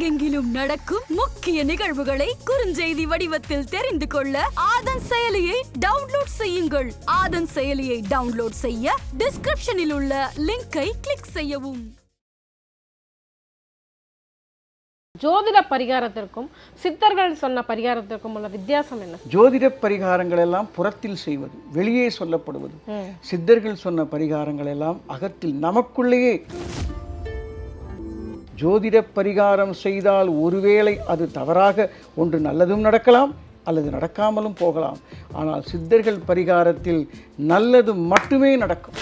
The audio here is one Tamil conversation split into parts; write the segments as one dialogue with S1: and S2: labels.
S1: உலகெங்கிலும் நடக்கும் முக்கிய நிகழ்வுகளை குறுஞ்செய்தி வடிவத்தில் தெரிந்து கொள்ள ஆதன் செயலியை டவுன்லோட் செய்யுங்கள். ஆதன் செயலியை டவுன்லோட் செய்ய டிஸ்கிரிப்ஷனில் உள்ள லிங்கை கிளிக் செய்யவும்.
S2: ஜோதிட பரிகாரத்திற்கும் சித்தர்கள் சொன்ன பரிகாரத்திற்கும் உள்ள வித்தியாசம் என்ன?
S3: ஜோதிட பரிகாரங்கள் எல்லாம் புறத்தில் செய்வது வெளியே சொல்லப்படுவது. சித்தர்கள் சொன்ன பரிகாரங்கள் எல்லாம் அகத்தில் நமக்குள்ளேயே. ஜோதிட பரிகாரம் செய்தால் ஒருவேளை அது தவறாக ஒன்று நல்லதும் நடக்கலாம் அல்லது நடக்காமலும் போகலாம். ஆனால் சித்தர்கள் பரிகாரத்தில் நல்லது மட்டுமே நடக்கும்.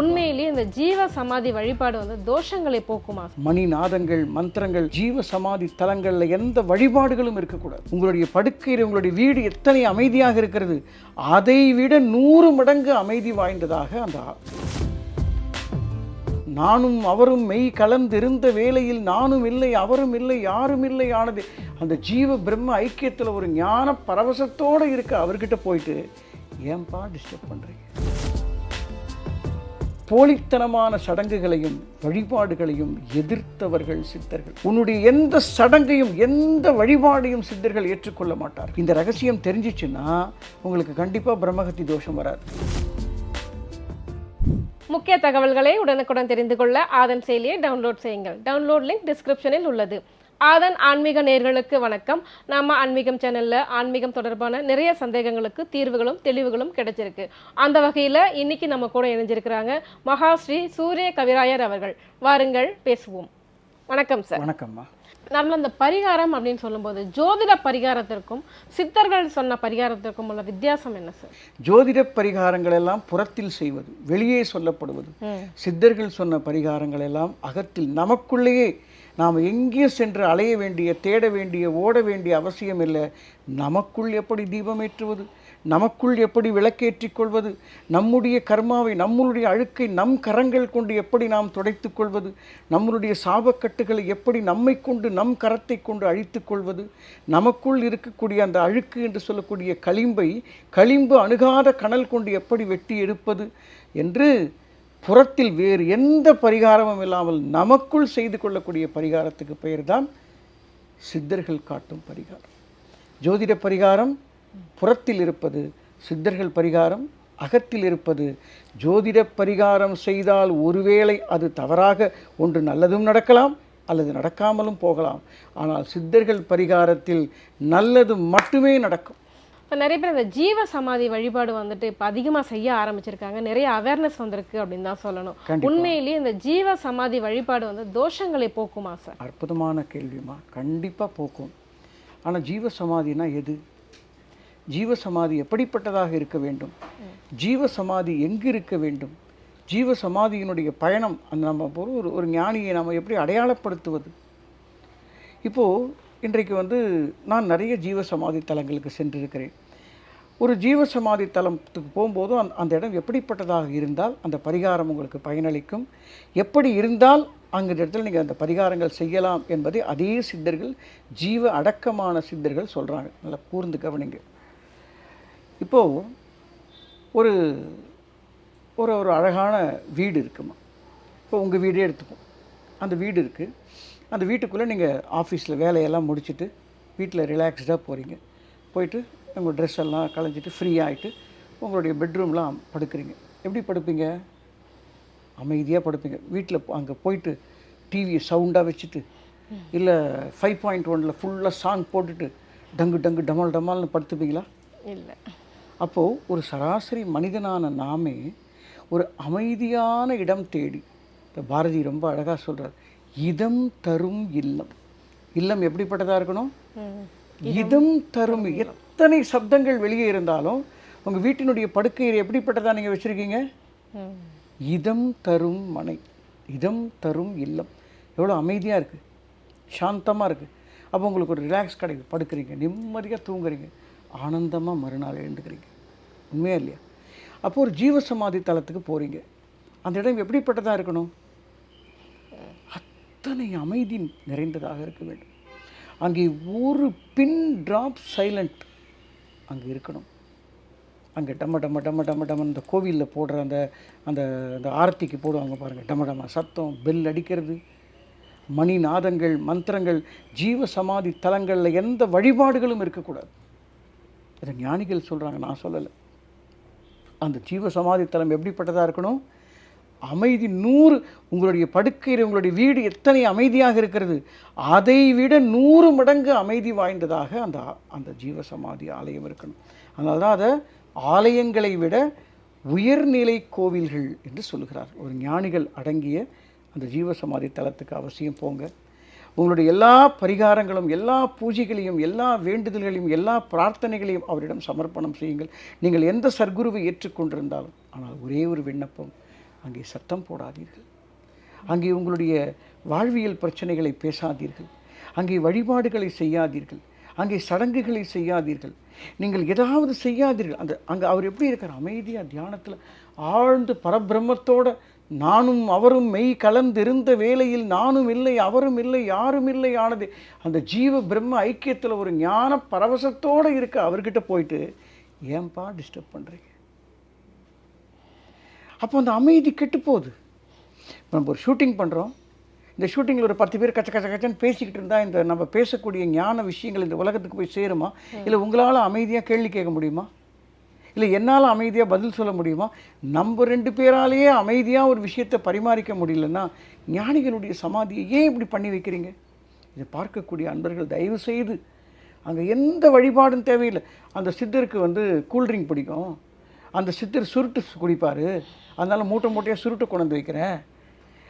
S2: உண்மையிலேயே இந்த ஜீவ சமாதி வழிபாடு வந்து தோஷங்களை போக்குமா?
S3: மணிநாதங்கள் மந்திரங்கள் ஜீவ சமாதி தலங்கள்ல எந்த வழிபாடுகளும் இருக்கக்கூடாது. உங்களுடைய படுக்கையில் உங்களுடைய வீடு எத்தனை அமைதியாக இருக்கிறது? அதை விட நூறு மடங்கு அமைதி வாய்ந்ததாக அந்த நானும் அவரும் மெய் கலந்திருந்த வேளையில் நானும் இல்லை அவரும் இல்லை யாரும் இல்லை ஆனது. அந்த ஜீவ பிரம்ம ஐக்கியத்தில் ஒரு ஞான பரவசத்தோடு இருக்க அவர்கிட்ட போயிட்டு ஏன்பா டிஸ்டர்ப் பண்ணுறீங்க போலித்தனமான சடங்குகளையும் வழிபாடுகளையும் எதிர்த்தவர்கள் சித்தர்கள். உன்னுடைய எந்த சடங்கையும் எந்த வழிபாடையும் சித்தர்கள் ஏற்றுக்கொள்ள மாட்டார் இந்த ரகசியம் தெரிஞ்சிச்சுன்னா உங்களுக்கு கண்டிப்பாக பிரம்மகத்தி தோஷம் வராது.
S2: முக்கிய தகவல்களை உடனுக்குடன் தெரிந்து கொள்ள ஆதன் செயலியை டவுன்லோட் செய்யுங்கள். டவுன்லோட் லிங்க் டிஸ்கிரிப்ஷனில் உள்ளது. ஆதன் ஆன்மீக நேர்களுக்கு வணக்கம். நம்ம ஆன்மீகம் சேனலில் ஆன்மீகம் தொடர்பான நிறைய சந்தேகங்களுக்கு தீர்வுகளும் தெளிவுகளும் கிடைச்சிருக்கு. அந்த வகையில் இன்னைக்கு நம்ம கூட இணைஞ்சிருக்கிறாங்க மகாஸ்ரீ சூரிய கவிராயர் அவர்கள். வாருங்கள் பேசுவோம். வணக்கம் சார்
S3: வணக்கம்மா.
S2: நம்ம அந்த பரிகாரம் அப்படின்னு சொல்லும்போது ஜோதிட பரிகாரத்திற்கும் சித்தர்கள் சொன்ன பரிகாரத்திற்கும் உள்ள வித்தியாசம் என்ன சார்?
S3: ஜோதிட பரிகாரங்கள் எல்லாம் புறத்தில் செய்வது வெளியே சொல்லப்படுவது. சித்தர்கள் சொன்ன பரிகாரங்கள் எல்லாம் அகத்தில் நமக்குள்ளேயே நாம் எங்கே சென்று அலைய வேண்டிய தேட வேண்டிய ஓட வேண்டிய அவசியம் இல்லை. நமக்குள் எப்படி தீபம் ஏற்றுவது? நமக்குள் எப்படி விளக்கேற்றிக் கொள்வது? நம்முடைய கர்மாவை நம்மளுடைய அழுக்கை நம் கரங்கள் கொண்டு எப்படி நாம் துடைத்துக் கொள்வது? நம்மளுடைய சாபக்கட்டுகளை எப்படி நம்மை கொண்டு நம் கரத்தை கொண்டு அழித்துக் கொள்வது? நமக்குள் இருக்கக்கூடிய அந்த அழுக்கு என்று சொல்லக்கூடிய களிம்பை களிம்பு அணுகாத கணல் கொண்டு எப்படி வெட்டி எடுப்பது என்று புறத்தில் வேறு எந்த பரிகாரமும் இல்லாமல் நமக்குள் செய்து கொள்ளக்கூடிய பரிகாரத்துக்கு பெயர்தான் சித்தர்கள் காட்டும் பரிகாரம். ஜோதிட பரிகாரம் புறத்தில் இருப்பது சித்தர்கள் பரிகாரம் அகத்தில் இருப்பது ஜோதிட பரிகாரம் செய்தால் ஒருவேளை அது தவறாக ஒன்று நல்லதும் நடக்கலாம் அல்லது நடக்காமலும் போகலாம். ஆனால் சித்தர்கள் பரிகாரத்தில் நல்லது மட்டுமே நடக்கும்.
S2: இப்போ நிறைய பேர் இந்த ஜீவ சமாதி வழிபாடு வந்துட்டு இப்போ அதிகமாக செய்ய ஆரம்பிச்சிருக்காங்க. நிறைய அவேர்னஸ் வந்திருக்கு அப்படின்னு தான் சொல்லணும். உண்மையிலேயே இந்த ஜீவ சமாதி வழிபாடு வந்து தோஷங்களை போக்குமா சார்?
S3: அற்புதமான கேள்விமா கண்டிப்பாக போக்கும். ஆனால் ஜீவ சமாதினா எது? ஜீவ சமாதி எப்படிப்பட்டதாக இருக்க வேண்டும்? ஜீவ சமாதி எங்கு இருக்க வேண்டும்? ஜீவ சமாதியினுடைய பயணம் அந்த நம்ம ஒரு ஒரு- ஒரு ஞானியை நாம் எப்படி அடையாளப்படுத்துவது? இப்போது இன்றைக்கு வந்து நான் நிறைய ஜீவ சமாதி தலங்களுக்கு சென்றிருக்கிறேன். ஒரு ஜீவசமாதி தலத்துக்கு போகும்போதும் அந்த அந்த இடம் எப்படிப்பட்டதாக இருந்தால் அந்த பரிகாரம் உங்களுக்கு பயனளிக்கும். எப்படி இருந்தால் அங்கே இடத்துல நீங்கள் அந்த பரிகாரங்கள் செய்யலாம் என்பதை அதே சித்தர்கள் ஜீவ அடக்கமான சித்தர்கள் சொல்கிறாங்க நல்லா கூர்ந்து கவனிங்க. இப்போது ஒரு ஒரு ஒரு அழகான வீடு இருக்குமா? இப்போ உங்கள் வீடே எடுத்துப்போம். அந்த வீடு இருக்குது அந்த வீட்டுக்குள்ளே நீங்கள் ஆஃபீஸில் வேலையெல்லாம் முடிச்சுட்டு வீட்டில் ரிலாக்ஸ்டாக போகிறீங்க போயிட்டு உங்கள் ட்ரெஸ் எல்லாம் களைஞ்சிட்டு ஃப்ரீ ஆகிட்டு உங்களுடைய பெட்ரூம்லாம் படுக்கிறீங்க. எப்படி படுப்பீங்க? அமைதியாக படுப்பீங்க. வீட்டில் அங்கே போயிட்டு டிவியை சவுண்டாக வச்சுட்டு இல்லை ஃபைவ் பாயிண்ட் ஒனில் ஃபுல்லாக சாங் போட்டுட்டு டங்கு டங்கு டமால் டமால்னு படுத்துப்பீங்களா?
S2: இல்லை.
S3: அப்போது ஒரு சராசரி மனிதனான நாமே ஒரு அமைதியான இடம் தேடி இப்போ பாரதி ரொம்ப அழகாக சொல்றார் இதம் தரும் இல்லம். இல்லம் எப்படிப்பட்டதாக இருக்கணும்? இதம் தரும் எத்தனை சப்தங்கள் வெளியே இருந்தாலும் உங்கள் வீட்டினுடைய படுக்கையை எப்படிப்பட்டதாக நீங்கள் வச்சுருக்கீங்க? இதம் தரும் மனை இதம் தரும் இல்லம். எவ்வளோ அமைதியாக இருக்குது சாந்தமாக இருக்குது அப்போ உங்களுக்கு ஒரு ரிலாக்ஸ் கிடைக்குது படுக்கிறீங்க நிம்மதியாக தூங்குறீங்க. ஆனந்தமாக மறுநாள் எழுந்துக்கிறீங்க. உண்மையா இல்லையா? அப்போ ஒரு ஜீவசமாதி தளத்துக்கு போகிறீங்க அந்த இடம் எப்படிப்பட்டதாக இருக்கணும்? அத்தனை அமைதி நிறைந்ததாக இருக்க வேண்டும். அங்கே ஒரு பின் ட்ராப் சைலண்ட் அங்கே இருக்கணும். அங்கே டம்ம டம டம்ம டம டம்ம இந்த கோவிலில் போடுற அந்த அந்த அந்த ஆரத்திக்கு போடுவாங்க பாருங்கள் டம டம சத்தம் பெல் அடிக்கிறது மணி நாதங்கள் மந்திரங்கள் ஜீவ சமாதி தலங்களில் எந்த வழிபாடுகளும் இருக்கக்கூடாது. இதை ஞானிகள் சொல்கிறாங்க நான் சொல்லலை. அந்த ஜீவ சமாதி தலம் எப்படிப்பட்டதாக இருக்கணும்? அமைதி நூறு உங்களுடைய படுக்கையில் உங்களுடைய வீடு எத்தனை அமைதியாக இருக்கிறது? அதை விட நூறு மடங்கு அமைதி வாய்ந்ததாக அந்த அந்த ஜீவ சமாதி ஆலயம் இருக்கணும். அதனால தான் அதை ஆலயங்களை விட உயர்நிலை கோவில்கள் என்று சொல்லுகிறார். ஒரு ஞானிகள் அடங்கிய அந்த ஜீவ சமாதி தலத்துக்கு அவசியம் போங்க. உங்களுடைய எல்லா பரிகாரங்களும் எல்லா பூஜைகளையும் எல்லா வேண்டுதல்களையும் எல்லா பிரார்த்தனைகளையும் அவரிடம் சமர்ப்பணம் செய்யுங்கள். நீங்கள் எந்த சர்க்குருவை ஏற்றுக்கொண்டிருந்தாலும் ஆனால் ஒரே ஒரு விண்ணப்பம் அங்கே சத்தம் போடாதீர்கள். அங்கே உங்களுடைய வாழ்வியல் பிரச்சனைகளை பேசாதீர்கள். அங்கே வழிபாடுகளை செய்யாதீர்கள். அங்கே சடங்குகளை செய்யாதீர்கள். நீங்கள் ஏதாவது செய்யாதீர்கள். அந்த அங்கே அவர் எப்படி இருக்கார்? அமைதியாக தியானத்தில் ஆழ்ந்து பரபிரம்மத்தோட நானும் அவரும் மெய் கலந்திருந்த வேளையில் நானும் இல்லை அவரும் இல்லை யாரும் இல்லை ஆனது. அந்த ஜீவ பிரம்ம ஐக்கியத்தில் ஒரு ஞான பரவசத்தோடு இருக்க அவர்கிட்ட போயிட்டு ஏன்பா டிஸ்டர்ப் பண்ணுறீங்க அப்போ அந்த அமைதி கெட்டு போகுது இப்போ நம்ம ஒரு ஷூட்டிங் பண்ணுறோம் இந்த ஷூட்டிங்கில் ஒரு பத்து பேர் கச்ச கச்ச கச்சன்னு பேசிக்கிட்டு இருந்தால் இந்த நம்ம பேசக்கூடிய ஞான விஷயங்கள் இந்த உலகத்துக்கு போய் சேருமா? இல்லை உங்களால் அமைதியாக கேள்வி கேட்க முடியுமா? இல்லை என்னால் அமைதியாக பதில் சொல்ல முடியுமா? நம்ம ரெண்டு பேராலேயே அமைதியாக ஒரு விஷயத்தை பரிமாறிக்க முடியலன்னா ஞானிகளுடைய சமாதியை ஏன் இப்படி பண்ணி வைக்கிறீங்க? இதை பார்க்கக்கூடிய அன்பர்கள் தயவு செய்து அங்கே எந்த வழிபாடும் தேவையில்லை. அந்த சித்தருக்கு வந்து கூல்ட்ரிங்க் பிடிக்கும். அந்த சித்தர் சுருட்டு குடிப்பார். அதனால் மூட்டை மூட்டையாக சுருட்டு கொண்டு வைக்கிறேன்.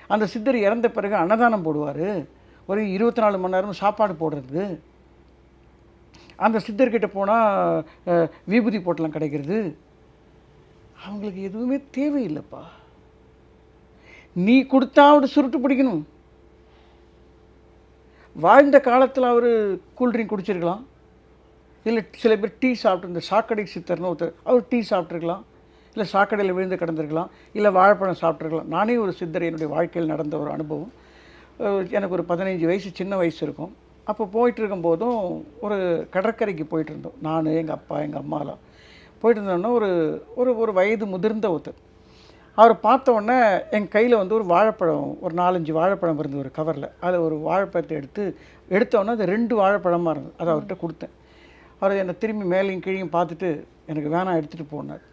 S3: அந்த சித்தர் இறந்த பிறகு அன்னதானம் போடுவார். ஒரு இருபத்தி நாலு மணி நேரம் சாப்பாடு போடுறது. அந்த சித்தர்கிட்ட போனால் விபூதி போட்டலாம் கிடைக்கிறது? அவங்களுக்கு எதுவுமே தேவையில்லைப்பா. நீ கொடுத்தா அவர் சுருட்டு பிடிக்கணும். வாழ்ந்த காலத்தில் அவர் கூல்ட்ரிங்க் குடிச்சிருக்கலாம். இல்லை சில பேர் டீ சாப்பிட்டு இந்த சாக்கடை சித்தர்னு ஒருத்தர் அவர் டீ சாப்பிட்ருக்கலாம் இல்லை சாக்கடையில் விழுந்து கிடந்திருக்கலாம். இல்லை வாழைப்பழம் சாப்பிட்ருக்கலாம் நானே ஒரு சித்தர் என்னுடைய வாழ்க்கையில் நடந்த ஒரு அனுபவம். எனக்கு ஒரு பதினைஞ்சு வயசு சின்ன வயசு இருக்கும். அப்போ போயிட்டு இருக்கும்போதும் ஒரு கடற்கரைக்கு போயிட்டு இருந்தோம் நான் எங்கள் அப்பா எங்கள் அம்மாலாம். போயிட்டு இருந்தோன்னா ஒரு ஒரு ஒரு வயது முதிர்ந்த ஒருத்தர். அவர் பார்த்தோன்னே என் கையில் வந்து ஒரு வாழைப்பழம் ஒரு நாலஞ்சு வாழைப்பழம் இருந்தது ஒரு கவரில். அதில் ஒரு வாழைப்பழத்தை எடுத்து எடுத்தோன்னே அது ரெண்டு வாழைப்பழமாக இருந்தது. அதை அவர்கிட்ட கொடுத்தேன். அவர் என்னை திரும்பி மேலேயும் கீழையும் பார்த்துட்டு எனக்கு வேணாம் எடுத்துகிட்டு போனார்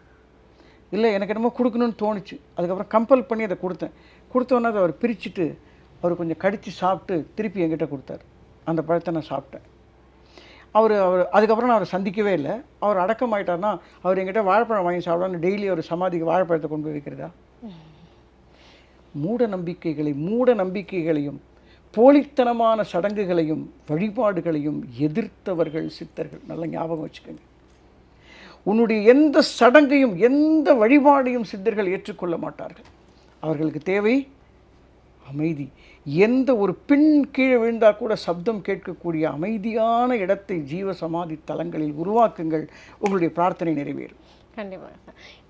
S3: இல்லை எனக்கு என்னமோ கொடுக்கணும்னு தோணுச்சு. அதுக்கப்புறம் கம்பல் பண்ணி அதை கொடுத்தேன். கொடுத்தோன்னே அதை அவர் பிரிச்சுட்டு அவர் கொஞ்சம் கடித்து சாப்பிட்டு திருப்பி என்கிட்ட கொடுத்தாரு. அந்த பழத்தை நான் சாப்பிட்டேன். அவர் அவர் அதுக்கப்புறம் நான் அவரை சந்திக்கவே இல்லை. அவர் அடக்கம் ஆகிட்டார்னா அவர் எங்கிட்ட வாழைப்பழம் வாங்கி சாப்பிடான்னு டெய்லி ஒரு சமாதிக்கு வாழைப்பழத்தை கொண்டு போய் வைக்கிறதா மூட நம்பிக்கைகளை மூட நம்பிக்கைகளையும் போலித்தனமான சடங்குகளையும் வழிபாடுகளையும் எதிர்த்தவர்கள் சித்தர்கள். நல்ல ஞாபகம் வச்சுக்கோங்க. உன்னுடைய எந்த சடங்கையும் எந்த வழிபாடையும் சித்தர்கள் ஏற்றுக்கொள்ள மாட்டார்கள். அவர்களுக்கு தேவை அமைதி. எந்த ஒரு பின் கீழே விழுந்தா கூட சப்தம் கேட்கக்கூடிய அமைதியான இடத்தை ஜீவ சமாதி தலங்களில் உருவாக்குங்கள். உங்களுடைய பிரார்த்தனை நிறைவேறும்.
S2: கண்டிப்பாக.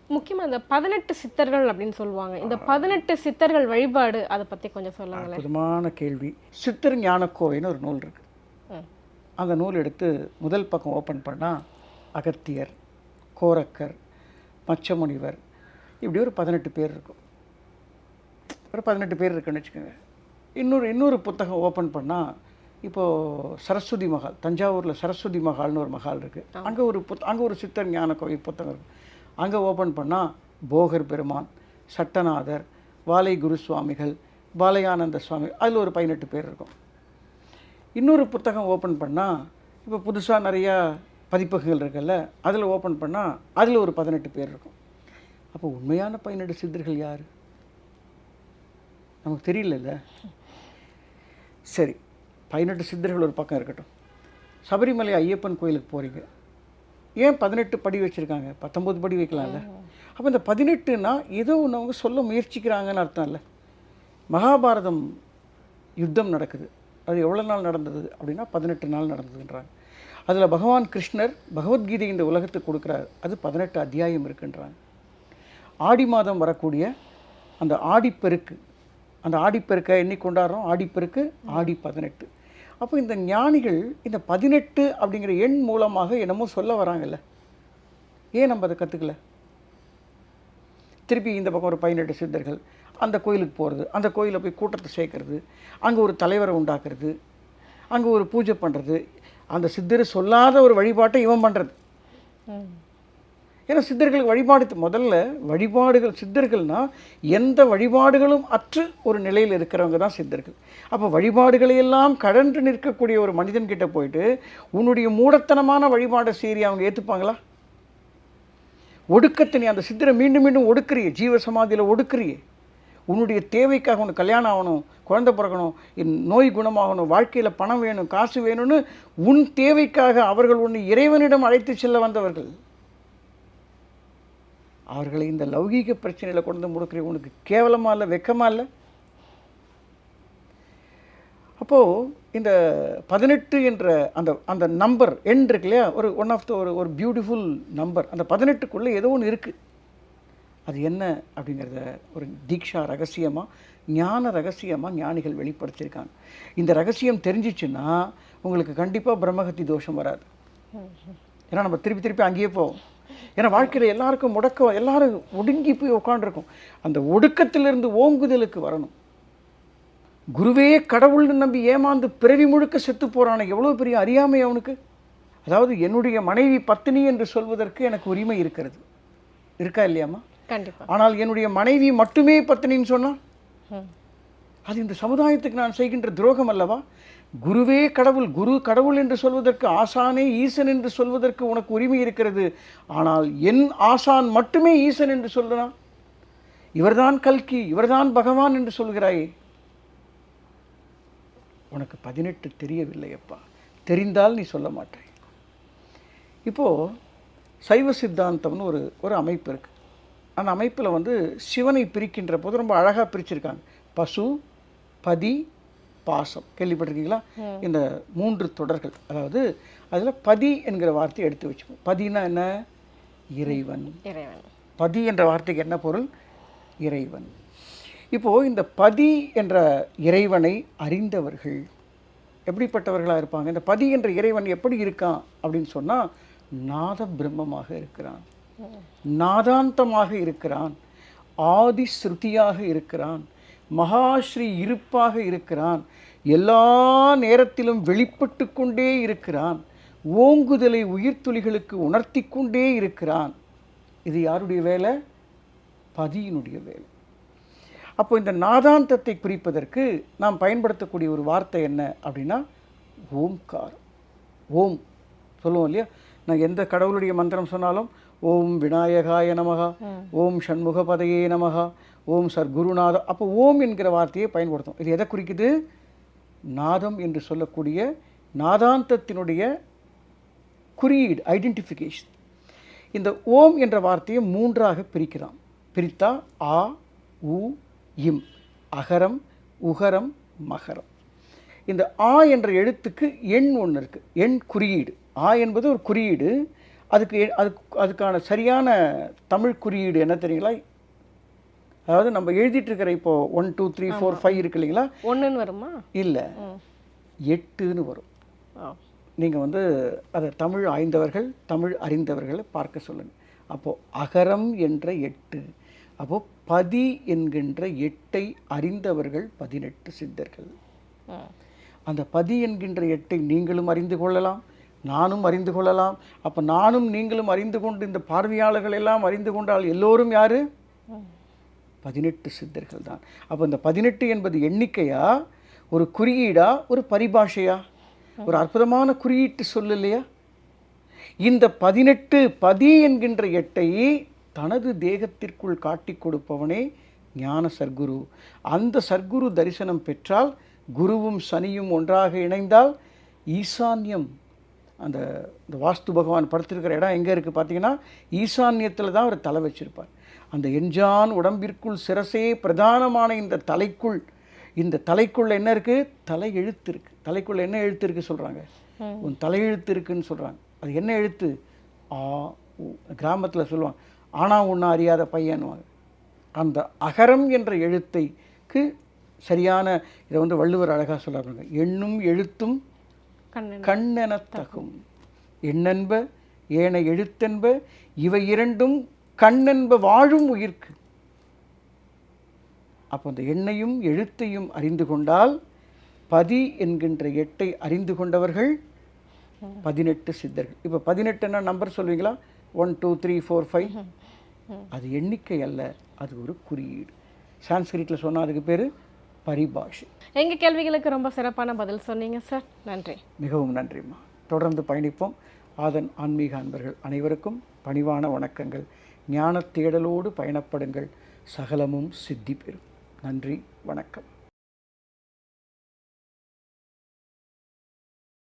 S2: முக்கியமாக இந்த பதினெட்டு சித்தர்கள் அப்படின்னு சொல்லுவாங்க. இந்த பதினெட்டு சித்தர்கள் வழிபாடு அதை பற்றி கொஞ்சம் சொல்லுங்களேன்.
S3: அற்புதமான கேள்வி. சித்தர் ஞானக்கோவைன்னு ஒரு நூல் இருக்கு.
S2: ம்.
S3: அந்த நூல் எடுத்து முதல் பக்கம் ஓப்பன் பண்ணால் அகத்தியர் கோரக்கர் மச்சமுனிவர் இப்படி ஒரு பதினெட்டு பேர் இருக்கும். ஒரு பதினெட்டு பேர் இருக்குன்னு வச்சுக்கோங்க. இன்னொரு இன்னொரு புத்தகம் ஓப்பன் பண்ணால் இப்போது சரஸ்வதி மகால் தஞ்சாவூரில் சரஸ்வதி மகால்னு ஒரு மகால் இருக்குது அங்கே ஒரு புத் அங்கே ஒரு சித்தர் ஞான கோவை புத்தகம் இருக்குது அங்கே ஓப்பன் பண்ணால் போகர் பெருமான் சட்டநாதர் வாலை குரு சுவாமிகள் பாலயானந்த சுவாமி அதில் ஒரு பதினெட்டு பேர் இருக்கும். இன்னொரு புத்தகம் ஓப்பன் பண்ணால் இப்போ புதுசாக நிறையா பதிப்பகங்கள் இருக்குல்ல அதில் ஓப்பன் பண்ணால் அதில் ஒரு பதினெட்டு பேர் இருக்கும். அப்போ உண்மையான பதினெட்டு சித்தர்கள் யார்? நமக்கு தெரியலல்ல. சரி பதினெட்டு சித்தர்கள் ஒரு பக்கம் இருக்கட்டும். சபரிமலை ஐயப்பன் கோயிலுக்கு போகிறீங்க ஏன் பதினெட்டு படி வச்சுருக்காங்க? பத்தொம்பது படி வைக்கலாம்ல. அப்போ இந்த பதினெட்டுனா ஏதோ ஒன்று அவங்க சொல்ல முயற்சிக்கிறாங்கன்னு அர்த்தம் இல்லை மகாபாரதம் யுத்தம் நடக்குது. அது எவ்வளோ நாள் நடந்தது அப்படின்னா பதினெட்டு நாள் நடந்ததுன்றாங்க. அதில் பகவான் கிருஷ்ணர் பகவத்கீதை இந்த உலகத்துக்கு கொடுக்குறாரு. அது பதினெட்டு அத்தியாயம் இருக்குன்றாங்க. ஆடி மாதம் வரக்கூடிய அந்த ஆடிப்பெருக்கு அந்த ஆடிப்பெருக்கை எண்ணி கொண்டாடுறோம். ஆடிப்பெருக்கு ஆடி பதினெட்டு. அப்போ இந்த ஞானிகள் இந்த பதினெட்டு அப்படிங்கிற எண் மூலமாக என்னமோ சொல்ல வராங்கல்ல. ஏன் நம்ம அதை கற்றுக்கல திருப்பி இந்த பக்கம் ஒரு பதினெட்டு சித்தர்கள் அந்த கோயிலுக்கு போகிறது அந்த கோயிலில் போய் கூட்டத்தை சேர்க்கறது அங்கே ஒரு தலைவரை உண்டாக்குறது அங்கே ஒரு பூஜை பண்ணுறது அந்த சித்தர் சொல்லாத ஒரு வழிபாட்டை இவன் பண்ணுறது ஏன்னா சித்தர்களுக்கு வழிபாடு முதல்ல வழிபாடுகள் சித்தர்கள்னா எந்த வழிபாடுகளும் அற்று ஒரு நிலையில் இருக்கிறவங்க தான் சித்தர்கள். அப்போ வழிபாடுகளையெல்லாம் கடன்று நிற்கக்கூடிய ஒரு மனிதன்கிட்ட போயிட்டு உன்னுடைய மூடத்தனமான வழிபாடை சீரி அவங்க ஏற்றுப்பாங்களா ஒடுக்கத்தை நீ அந்த சித்தரை மீண்டும் மீண்டும் ஒடுக்குறியே ஜீவ சமாதியில் ஒடுக்குறியே. உன்னுடைய தேவைக்காக உனக்கு கல்யாணம் ஆகணும் குழந்தை பிறக்கணும் என் நோய் குணமாகணும் வாழ்க்கையில் பணம் வேணும் காசு வேணும்னு உன் தேவைக்காக அவர்கள் உன்னை இறைவனிடம் அழைத்து செல்ல வந்தவர்கள். அவர்களை இந்த லௌகீக பிரச்சனையில் கொண்டு வந்து முடுக்கிற உனக்கு கேவலமா இல்லை வெக்கமா இல்லை? அப்போது இந்த பதினெட்டு என்ற அந்த அந்த நம்பர் எண் இருக்கு இல்லையா? ஒரு ஒன் ஆஃப் த ஒரு ஒரு பியூட்டிஃபுல் நம்பர் அந்த பதினெட்டுக்குள்ளே ஏதோ ஒன்று இருக்குது அது என்ன அப்படிங்கிறத ஒரு தீக்ஷா ரகசியமாக ஞான ரகசியமாக ஞானிகள் வெளிப்படுத்தியிருக்காங்க. இந்த ரகசியம் தெரிஞ்சிச்சுன்னா உங்களுக்கு கண்டிப்பாக பிரம்மகத்தி தோஷம் வராது. ஏன்னா நம்ம திருப்பி திருப்பி அங்கேயே போவோம். ஏன்னா வாழ்க்கையில் எல்லாருக்கும் முடக்கம் எல்லாரும் ஒடுங்கி போய் உட்காந்துருக்கும் அந்த ஒடுக்கத்திலிருந்து ஓங்குதலுக்கு வரணும். குருவே கடவுள்னு நம்பி ஏமாந்து பிறவி முழுக்க செத்து போறானே எவ்வளோ பெரிய அறியாமை அவனுக்கு? அதாவது என்னுடைய மனைவி பத்தினி என்று சொல்வதற்கு எனக்கு உரிமை இருக்கிறது. இருக்கா இல்லையாம்மா?
S2: கண்டிப்பா.
S3: ஆனால் என்னுடைய மனைவி மட்டுமே பத்தினின்னு சொன்னா?
S2: ம்.
S3: அது இந்த சமுதாயத்துக்கு நான் செய்கின்ற துரோகம் அல்லவா? குருவே கடவுள் குரு கடவுள் என்று சொல்வதற்கு ஆசானே ஈசன் என்று சொல்வதற்கு உனக்கு உரிமை இருக்கிறது. ஆனால் என் ஆசான் மட்டுமே ஈசன் என்று சொல்கிறான் இவர்தான் கல்கி இவர்தான் பகவான் என்று சொல்கிறாயே. உனக்கு பதினெட்டு தெரியவில்லை அப்பா. தெரிந்தால் நீ சொல்ல மாட்டேன். இப்போது சைவ சித்தாந்தம்னு ஒரு ஒரு அமைப்பு இருக்குது அந்த அமைப்பில் வந்து சிவனை பிரிக்கின்ற போது ரொம்ப அழகாக பிரிச்சிருக்காங்க. பசு பதி பாசம். கேள்விப்பட்டிருக்கீங்களா? இந்த மூன்று தொடர்கள். அதாவது அதில் பதி என்கிற வார்த்தையை எடுத்து வச்சுப்போம். பதினா என்ன? இறைவன்.
S2: இறைவன்.
S3: பதி என்ற வார்த்தைக்கு என்ன பொருள்? இறைவன். இப்போது இந்த பதி என்ற இறைவனை அறிந்தவர்கள் எப்படிப்பட்டவர்களாக இருப்பாங்க? இந்த பதி என்ற இறைவன் எப்படி இருக்கான் அப்படின்னு சொன்னால் நாத பிரம்மமாக இருக்கிறான். நாதாந்தமாக இருக்கிறான். ஆதி ஸ்ருதியாக இருக்கிறான். மகாஸ்ரீ இருப்பாக இருக்கிறான். எல்லா நேரத்திலும் வெளிப்பட்டு கொண்டே இருக்கிறான். ஓங்குதலை உயிர்த்துளிகளுக்கு உணர்த்தி கொண்டே இருக்கிறான். இது யாருடைய வேலை? பதியினுடைய வேலை. அப்போ இந்த நாதாந்தத்தை குறிப்பதற்கு நாம் பயன்படுத்தக்கூடிய ஒரு வார்த்தை என்ன அப்படின்னா ஓம்காரம். ஓம். சொல்லுவோம் இல்லையா? நான் எந்த கடவுளுடைய மந்திரம் சொன்னாலும் ஓம் விநாயகாய நமகா ஓம் சண்முகபதையே நமகா ஓம் சார் குருநாதம் அப்போ ஓம் என்கிற வார்த்தையை பயன்படுத்தும். இது எதை குறிக்குது? நாதம் என்று சொல்லக்கூடிய நாதாந்தத்தினுடைய குறியீடு ஐடென்டிஃபிகேஷன் இந்த ஓம் என்ற வார்த்தையை மூன்றாக பிரிக்கலாம் பிரித்தா ஆ உ இம். அகரம் உகரம் மகரம். இந்த ஆ என்ற எழுத்துக்கு எண் ஒன்று இருக்குது எண் குறியீடு. ஆ என்பது ஒரு குறியீடு. அதுக்கு அதுக்கு அதுக்கான சரியான தமிழ் குறியீடு என்ன தெரியுங்களா? அதாவது நம்ம எழுதிட்டு இருக்கிற இப்போ one two three four five இருக்கு இல்லைங்களா?
S2: ஒண்ணுன்னு வருமா?
S3: இல்லை. எட்டுன்னு வரும். நீங்கள் வந்து அதை தமிழ் ஆய்ந்தவர்கள் தமிழ் அறிந்தவர்களை பார்க்க சொல்லுங்கள் அப்போது அகரம் என்ற எட்டு அப்போது பதி என்கின்ற எட்டை அறிந்தவர்கள் பதினெட்டு சித்தர்கள். அந்த பதி என்கின்ற எட்டை நீங்களும் அறிந்து கொள்ளலாம் நானும் அறிந்து கொள்ளலாம். அப்போ நானும் நீங்களும் அறிந்து கொண்டு இந்த பார்வையாளர்கள் எல்லாம் அறிந்து கொண்டால் எல்லோரும் யாரு? பதினெட்டு சித்தர்கள் தான் அப்போ இந்த பதினெட்டு என்பது எண்ணிக்கையா? ஒரு குறியீடா? ஒரு பரிபாஷையா? ஒரு அற்புதமான குறியீட்டு சொல் இல்லையா? இந்த பதினெட்டு பதி என்கின்ற எட்டை தனது தேகத்திற்குள் காட்டிக் கொடுப்பவனே ஞான சர்க்குரு. அந்த சர்க்குரு தரிசனம் பெற்றால் குருவும் சனியும் ஒன்றாக இணைந்தால் ஈசான்யம் அந்த இந்த வாஸ்து பகவான் படுத்திருக்கிற இடம் எங்கே இருக்குது பார்த்தீங்கன்னா ஈசான்யத்தில் தான் அவர் தலை வச்சிருப்பார். அந்த எஞ்சான் உடம்பிற்குள் சிரசே பிரதானமான இந்த தலைக்குள் இந்த தலைக்குள்ள என்ன இருக்குது தலை எழுத்து இருக்குது தலைக்குள்ள என்ன எழுத்து இருக்குது சொல்கிறாங்க உன் தலையெழுத்து இருக்குன்னு சொல்கிறாங்க அது என்ன எழுத்து? ஆ கிராமத்தில் சொல்லுவாங்க. ஆனா உன்னை அறியாத பையன்வாங்க அந்த அகரம் என்ற எழுத்தைக்கு சரியான இதை வந்து வள்ளுவர் அழகாக சொல்கிறாங்க எண்ணும் எழுத்தும்
S2: கண்ணன்
S3: தகும். எண்ணென்ப ஏன எழுத்தென்ப இவை இரண்டும் கண்ணென்ப வாழும் உயிர்க்கு. அப்போ அந்த எண்ணையும் எழுத்தையும் அறிந்து கொண்டால் பதி என்கின்ற எட்டை அறிந்து கொண்டவர்கள் பதினெட்டு சித்தர்கள். இப்போ பதினெட்டுன்னா நம்பர் சொல்லுவீங்களா one two three four five அது எண்ணிக்கை அல்ல அது ஒரு குறியீடு. சான்ஸ்கிரிட்டில் சொன்னால் அதுக்கு பேர் பரிபாஷை.
S2: எங்க கேள்விகளுக்கு ரொம்ப சிறப்பான பதில் சொன்னீங்க சார். நன்றி.
S3: மிகவும் நன்றிம்மா. தொடர்ந்து பயணிப்போம். ஆதன் ஆன்மீக அன்பர்கள் அனைவருக்கும் பணிவான வணக்கங்கள். ஞானத் தேடலோடு பயணப்படுங்கள். சகலமும் சித்தி பெறும். நன்றி வணக்கம்.